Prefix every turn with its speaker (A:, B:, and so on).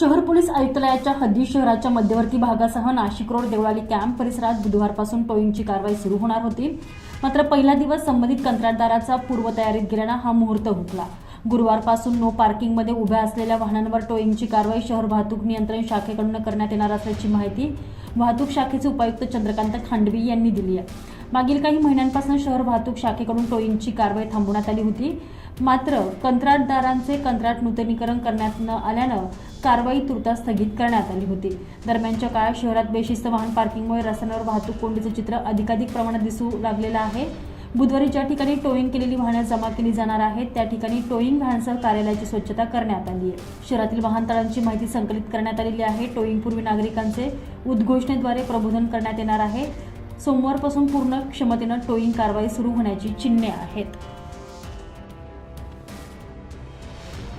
A: शहर पोलीस आयुक्तालयाच्या हद्दी शहराच्या मध्यवर्ती भागासह नाशिक रोड देवळाली कॅम्प परिसरात बुधवारपासून टोईंगची कारवाई सुरू होणार होती. मात्र पहिला दिवस संबंधित कंत्राटदाराचा पूर्वतयारीत गेल्यानं हा मुहूर्त हुकला. गुरुवारपासून नो पार्किंगमध्ये उभ्या असलेल्या वाहनांवर टोईंगची कारवाई शहर वाहतूक नियंत्रण शाखेकडून करण्यात येणार असल्याची माहिती वाहतूक शाखेचे उपायुक्त चंद्रकांत खांडवी यांनी दिली आहे. मागील काही महिन्यांपासून शहर वाहतूक शाखेकडून टोईंगची कारवाई थांबवण्यात आली होती. मात्र कंत्राटदारांचे कंत्राट नूतनीकरण करण्यात न आल्यानं कारवाई तुर्तास स्थगित करण्यात आली होती. दरम्यानच्या काळात शहरात बेशिस्त वाहन पार्किंगमुळे रस्त्यांवर वाहतूक कोंडीचं चित्र अधिकाधिक प्रमाणात दिसू लागलेलं आहे. बुधवारी ज्या ठिकाणी टोईंग केलेली वाहनं जमा केली जाणार आहेत त्या ठिकाणी टोईंग व्हॅनसह कार्यालयाची स्वच्छता करण्यात आली आहे. शहरातील वाहनतळांची माहिती संकलित करण्यात आलेली आहे. टोईंगपूर्वी नागरिकांचे उद्घोषणेद्वारे प्रबोधन करण्यात येणार आहे. सोमवारपासून पूर्ण क्षमतेनं टोईंग कारवाई सुरू होण्याची चिन्हे आहेत.